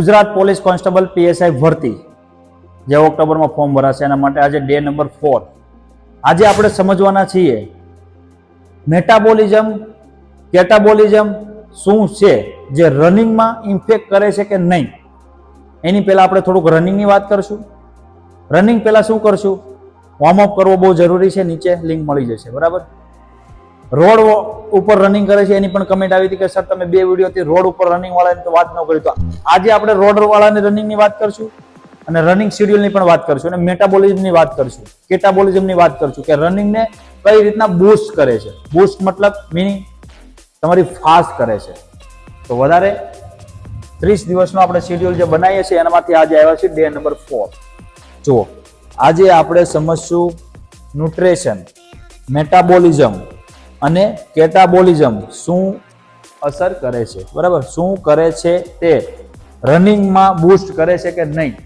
Gujarat police constable PSI ભરતી જે ઓક્ટોબરમાં ફોર્મ ભરાશે, એના માટે આજે ડે નંબર ફોર. આજે આપણે સમજવાના છીએ મેટાબોલિઝમ, કેટાબોલિઝમ શું છે, જે રનિંગમાં ઇન્ફેક્ટ કરે છે કે નહીં? એની પહેલાં આપણે થોડુંક રનિંગની વાત કરશું. રનિંગ પહેલાં શું કરશું? વોર્મઅપ કરવો બહુ જરૂરી છે, નીચે લિંક મળી જશે, બરાબર? રોડ ઉપર રનિંગ કરે છે, એની પણ કમેન્ટ આવી હતી કે, સર, તમે બે વિડીયોથી રોડ ઉપર રનિંગ વાળાની તો વાત ન કરી. તો આજે આપણે રોડ વાળાની રનિંગની વાત કરશું અને રનિંગ શેડ્યુલની પણ વાત કરશું અને મેટાબોલિઝમની વાત કરશું. કેટાબોલિઝમની વાત કરશું કે રનિંગને કઈ રીતના બૂસ્ટ કરે છે. બૂસ્ટ મતલબ મિનિંગ તમારી ફાસ્ટ કરે છે. તો વધારે ત્રીસ દિવસનો આપણે શેડ્યુલ જે બનાવીએ છીએ, એનામાંથી આજે આવ્યા છે ડે નંબર ફોર જુઓ, આજે આપણે સમજશું ન્યુટ્રેશન મેટાબોલિઝમ અને કેટાબોલિઝમ શું અસર કરે છે? બરાબર? શું કરે છે તે રનિંગમાં બૂસ્ટ કરે છે કે નહીં?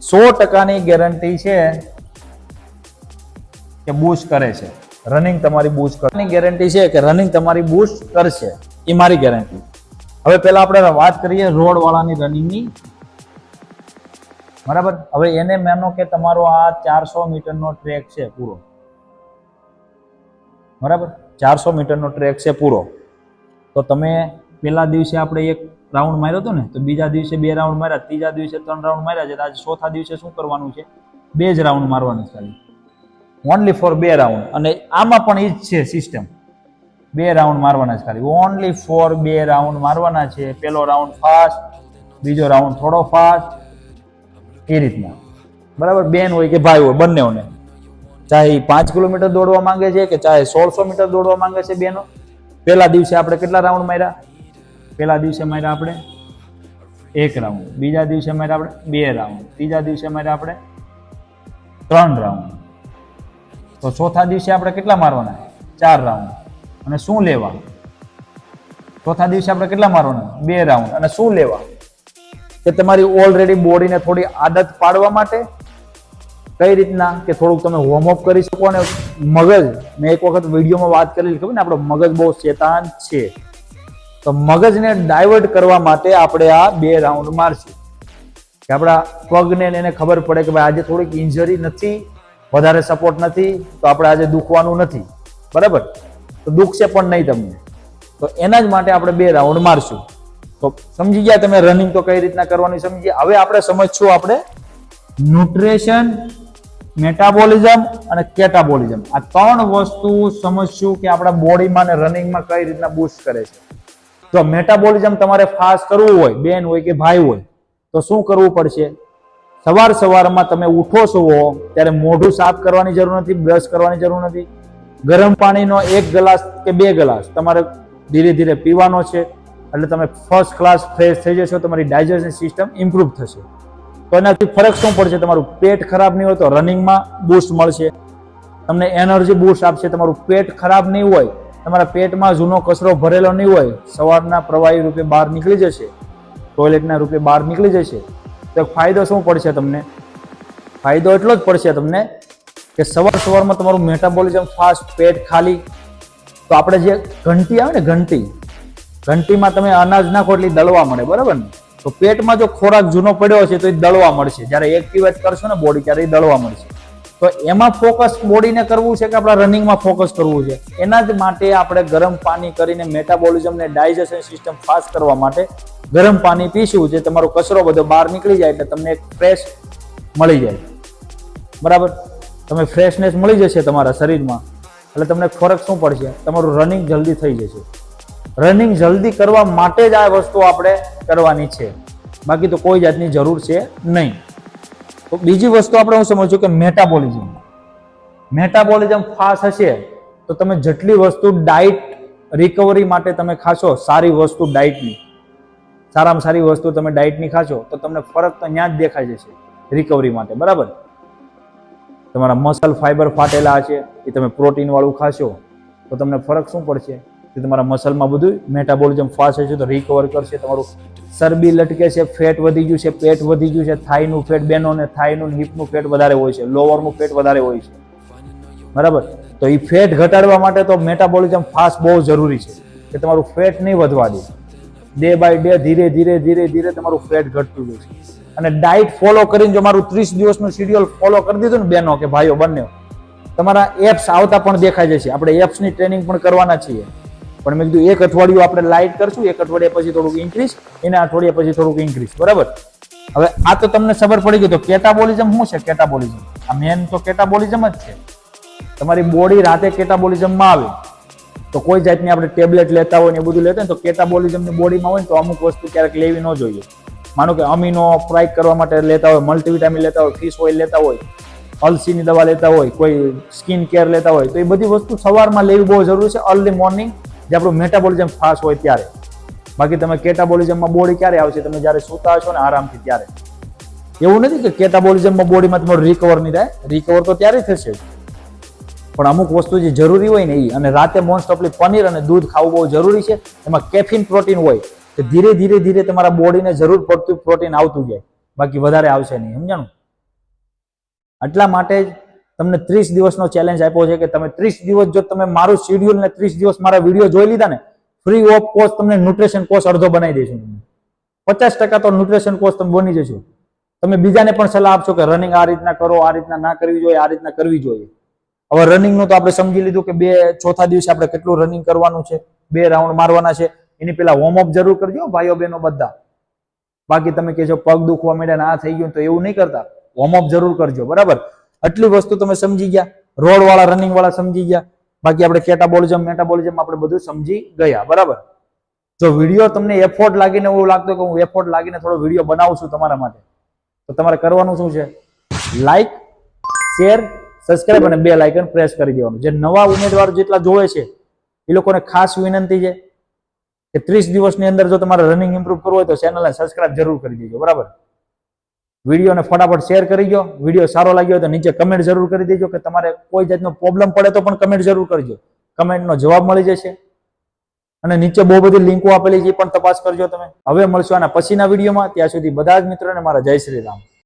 સો ટકાની ગેરંટી છે કે બૂસ્ટ કરે છે. રનિંગ તમારી બૂસ્ટ કરવાની ગેરંટી છે કે રનિંગ તમારી બૂસ્ટ કરશે. એ મારી ગેરંટી. હવે પહેલા આપણે વાત કરીએ રોડ વાળાની રનિંગની. બરાબર? હવે એને માનો કે તમારો આ ચારસો મીટરનો ટ્રેક છે પૂરો. બરાબર? ચારસો મીટરનો ટ્રેક છે પૂરો. તો તમે પહેલા દિવસે આપણે એક રાઉન્ડ માર્યો હતો ને, તો બીજા દિવસે બે રાઉન્ડ માર્યા, ત્રીજા દિવસે ત્રણ રાઉન્ડ માર્યા છે. આજે ચોથા દિવસે શું કરવાનું છે? બે જ રાઉન્ડ મારવાનું ખાલી. ઓનલી ફોર બે રાઉન્ડ અને આમાં પણ એ જ છે સિસ્ટમ બે રાઉન્ડ મારવાના છે ખાલી. ઓનલી ફોર બે રાઉન્ડ મારવાના છે. પહેલો રાઉન્ડ ફાસ્ટ બીજો રાઉન્ડ થોડો ફાસ્ટ એ રીતના. બરાબર? બેન હોય કે ભાઈ હોય, બંનેઓને. ચાહે એ પાંચ કિલોમીટર દોડવા માંગે છે કે ચાહે સોળસો મીટર દોડવા માંગે છે બેનો. પહેલા દિવસે આપણે કેટલા રાઉન્ડ માર્યા? પહેલા દિવસે માર્યા આપણે એક રાઉન્ડ. બીજા દિવસે માર્યા આપણે બે રાઉન્ડ. ત્રીજા દિવસે માર્યા આપણે ત્રણ રાઉન્ડ. તો ચોથા દિવસે આપણે કેટલા મારવાના? ચાર રાઉન્ડ. અને શું લેવા? ચોથા દિવસે આપણે કેટલા મારવાના? બે રાઉન્ડ. અને શું લેવા? કે તમારી ઓલરેડી બોડીને થોડી આદત પાડવા માટે કઈ રીતના કે થોડુંક તમે વોર્મઅપ કરી શકો અને મગજ, મેં એક વખત વિડીયોમાં વાત કરેલી ખબર ને, આપણો મગજ બહુ શેતાન છે. તો મગજને ડાયવર્ટ કરવા માટે આપણે આ બે રાઉન્ડ મારશું. કે આપણા પગને એને ખબર પડે કે ભાઈ આજે થોડીક ઇન્જરી નથી, વધારે સપોર્ટ નથી, તો આપણે આજે દુખવાનું નથી. બરાબર? તો દુખશે પણ નહીં તમને. તો એના જ માટે આપણે બે રાઉન્ડ મારશું. તો સમજી ગયા તમે રનિંગ તો કઈ રીતના કરવાની સમજી હવે આપણે સમજશું આપણે ન્યુટ્રેશન મેટાબોલિઝમ અને કેટાબોલિઝમ આ ત્રણ વસ્તુ સમજશું કે આપણા બોડીમાં અને રનિંગમાં કઈ રીતના બુસ્ટ કરે છે. તો મેટાબોલિઝમ તમારે ફાસ્ટ કરવું હોય, બેન હોય કે ભાઈ હોય, તો શું કરવું પડશે? સવાર સવારમાં તમે ઉઠો છો ત્યારે મોઢું સાફ કરવાની જરૂર નથી બ્રશ કરવાની જરૂર નથી. ગરમ પાણીનો એક ગ્લાસ કે બે ગ્લાસ તમારે ધીરે ધીરે પીવાનો છે. એટલે તમે ફર્સ્ટ ક્લાસ ફ્રેશ થઈ જશો, તમારી ડાયજેશન સિસ્ટમ ઇમ્પ્રૂવ થશે. તો એનાથી ફરક શું પડશે? તમારું પેટ ખરાબ નહીં હોય તો રનિંગમાં બૂસ્ટ મળશે. તમને એનર્જી બૂસ્ટ આપશે. તમારું પેટ ખરાબ નહીં હોય, તમારા પેટમાં જૂનો કચરો ભરેલો નહીં હોય, સવારના પ્રવાહી રૂપે બહાર નીકળી જશે, ટોયલેટના રૂપે બહાર નીકળી જશે, તો ફાયદો શું પડશે તમને? ફાયદો એટલો જ પડશે તમને કે સવાર સવારમાં તમારું મેટાબોલિઝમ ફાસ્ટ પેટ ખાલી. તો આપણે જે ઘંટી આવે ને ઘંટી, ઘંટીમાં તમે અનાજ નાખો એટલે દળવા મળે, બરાબર ને? તો પેટમાં જો ખોરાક જૂનો પડ્યો છે તો એ દળવા મળશે. જ્યારે એક્ટિવેટ કરશો ને બોડી ત્યારે એ દળવા મળશે. તો એમાં ફોકસ બોડીને કરવું છે કે આપણા રનિંગમાં ફોકસ કરવું છે? એના જ માટે આપણે ગરમ પાણી કરીને મેટાબોલિઝમને ડાયજેશન સિસ્ટમ ફાસ્ટ કરવા માટે ગરમ પાણી પીશું, જે તમારો કચરો બધો બહાર નીકળી જાય એટલે તમને એક ફ્રેશ મળી જાય. બરાબર? તમે ફ્રેશનેસ મળી જશે તમારા શરીરમાં. એટલે તમને ફરક શું પડશે? તમારું રનિંગ જલ્દી થઈ જશે. રનિંગ જલ્દી કરવા માટે જ આ વસ્તુ આપણે કરવાની છે. બાકી તો કોઈ જાતની જરૂર છે નહીં. તો બીજી વસ્તુ આપણે હું સમજું કે મેટાબોલિઝમ મેટાબોલિઝમ ફાસ્ટ હશે તો તમે જેટલી વસ્તુ ડાયટ રિકવરી માટે તમે ખાશો, સારી વસ્તુ ડાયટની સારામાં સારી વસ્તુ તમે ડાયટની ખાશો, તો તમને ફરક તો ત્યાં જ દેખાઈ જશે રિકવરી માટે, બરાબર? તમારા મસલ ફાઈબર ફાટેલા છે એ તમે પ્રોટીનવાળું ખાશો, તો તમને ફરક શું પડશે? કે તમારા મસલમાં બધું મેટાબોલિઝમ ફાસ્ટ હશે તો રિકવર કરશે, તમારું ચરબી લટકે છે, ફેટ વધી ગયું છે, પેટ વધી ગયું છે, થાઈનું ફેટ બેનોને, થાઈનું હિપનું ફેટ વધારે હોય છે, લોવરનું ફેટ વધારે હોય છે. બરાબર? તો એ ફેટ ઘટાડવા માટે તો મેટાબોલિઝમ ફાસ્ટ બહુ જરૂરી છે કે તમારું ફેટ નહીં વધવા દે. ડે બાય ડે, ધીરે ધીરે ધીરે ધીરે તમારું ફેટ ઘટતું જશે અને ડાયટ ફોલો કરીને જો મારું ત્રીસ દિવસનું શેડ્યુલ ફોલો કરી દીધું ને બેનો કે ભાઈઓ બંને તમારા એપ્સ આવતા પણ દેખાઈ જશે આપણે એપ્સની ટ્રેનિંગ પણ કરવાના છીએ. પણ મેં કીધું, એક અઠવાડિયું આપણે લાઇટ કરશું, એક અઠવાડિયા પછી થોડુંક ઇન્ક્રીઝ એના અઠવાડિયા પછી થોડુંક ઇન્ક્રીઝ બરાબર? હવે આ તો તમને ખબર પડી ગઈ તો કેટાબોલિઝમ શું છે કેટાબોલિઝમ આ મેન તો કેટાબોલિઝમ જ છે. તમારી બોડી રાતે કેટાબોલિઝમમાં આવે. તો કોઈ જાતની આપણે ટેબ્લેટ લેતા હોય ને એ બધું લેતા હોય તો કેટાબોલિઝમની બોડીમાં હોય ને તો અમુક વસ્તુ ક્યારેક લેવી ન જોઈએ. માનો કે અમીનો ફ્રાય કરવા માટે લેતા હોય મલ્ટીવિટામિન લેતા હોય ફિશ ઓઇલ લેતા હોય, અલસીની દવા લેતા હોય, કોઈ સ્કિન કેર લેતા હોય, તો એ બધી વસ્તુ સવારમાં લેવી બહુ જરૂરી છે અર્લી મોર્નિંગ જે આપણું મેટાબોલિઝમ ફાસ્ટ હોય ત્યારે. બાકી તમે કેટાબોલિઝમમાં બોડી ક્યારે આવશે, તમે જ્યારે સૂતા હશો ને આરામથી ત્યારે. એવું નથી કે કેટાબોલિઝમમાં બોડીમાં તમારું રિકવર નહીં થાય. રિકવર તો ત્યારે થશે. પણ અમુક વસ્તુ જે જરૂરી હોય ને એ અને રાતે મોસ્ટ ઓફલી પનીર અને દૂધ ખાવું બહુ જરૂરી છે. એમાં કેફિન પ્રોટીન હોય, તો ધીરે ધીરે ધીરે તમારા બોડીને જરૂર પડતું પ્રોટીન આવતું જાય. બાકી વધારે આવશે નહીં, સમજાણું? એટલા માટે જ તમને ત્રીસ દિવસનો ચેલેન્જ આપ્યો છે કે તમે ત્રીસ દિવસ જો તમે મારું શેડ્યુલ ને ત્રીસ દિવસ મારા વીડિયો જોઈ લીધા ને ફ્રી ઓફ કોર્સ તમને ન્યુટ્રિશન કોર્સ અડધો બનાવી દઈશું પચાસ ટકા તો ન્યુટ્રિશન કોર્સ તમે બની જશો. તમે બીજાને પણ સલાહ આપશો કે રનિંગ આ રીતના કરો, આ રીતના ના કરવી જોઈએ, આ રીતના કરવી જોઈએ. હવે રનિંગનું તો આપણે સમજી લીધું કે બે ચોથા દિવસે આપણે કેટલું રનિંગ કરવાનું છે, બે રાઉન્ડ મારવાના છે. એની પેલા વોર્મઅપ જરૂર કરજો ભાઈઓ બહેનો બધા. બાકી તમે કહેશો પગ દુખવા માંડ્યા ને આ થઈ ગયું તો એવું નહીં કરતા. વોર્મઅપ જરૂર કરજો, બરાબર? આટલી વસ્તુ તમે સમજી ગયા. રોડ વાળા રનિંગ વાળા સમજી ગયા. બાકી આપણે કેટાબોલિઝમ મેટાબોલિઝમ આપણે બધું સમજી ગયા. બરાબર? જો વીડિયો તમને એફોર્ટ લાગીને એવું લાગતું કે હું એફોર્ટ લાગીને થોડો વીડિયો બનાવું છું તમારા માટે, તો તમારે કરવાનું શું છે? લાઈક શેર સબસ્ક્રાઇબ અને બે લાઇકન પ્રેસ કરી દેવાનું. જે નવા ઉમેદવારો જેટલા જોવે છે, એ લોકોને ખાસ વિનંતી છે કે ત્રીસ દિવસની અંદર જો તમારે રનિંગ ઇમ્પ્રુવ કરવું હોય તો ચેનલને સબસ્ક્રાઇબ જરૂર કરી દેજો. બરાબર? વિડીયોને ફટાફટ શેર કરી દો. વીડિયો સારો લાગ્યો તો નીચે કમેન્ટ જરૂર કરી દેજો કે તમારે કોઈ જાતનો પ્રોબ્લેમ પડે તો પણ કમેન્ટ જરૂર કરજો. કમેન્ટનો જવાબ મળી જશે. અને નીચે બહુ બધી લિંકો આપેલી છે એ પણ તપાસ કરજો તમે. હવે મળશું આના પછીના વિડીયોમાં. ત્યાં સુધી બધા જ મિત્રોને મારા જય શ્રી રામ.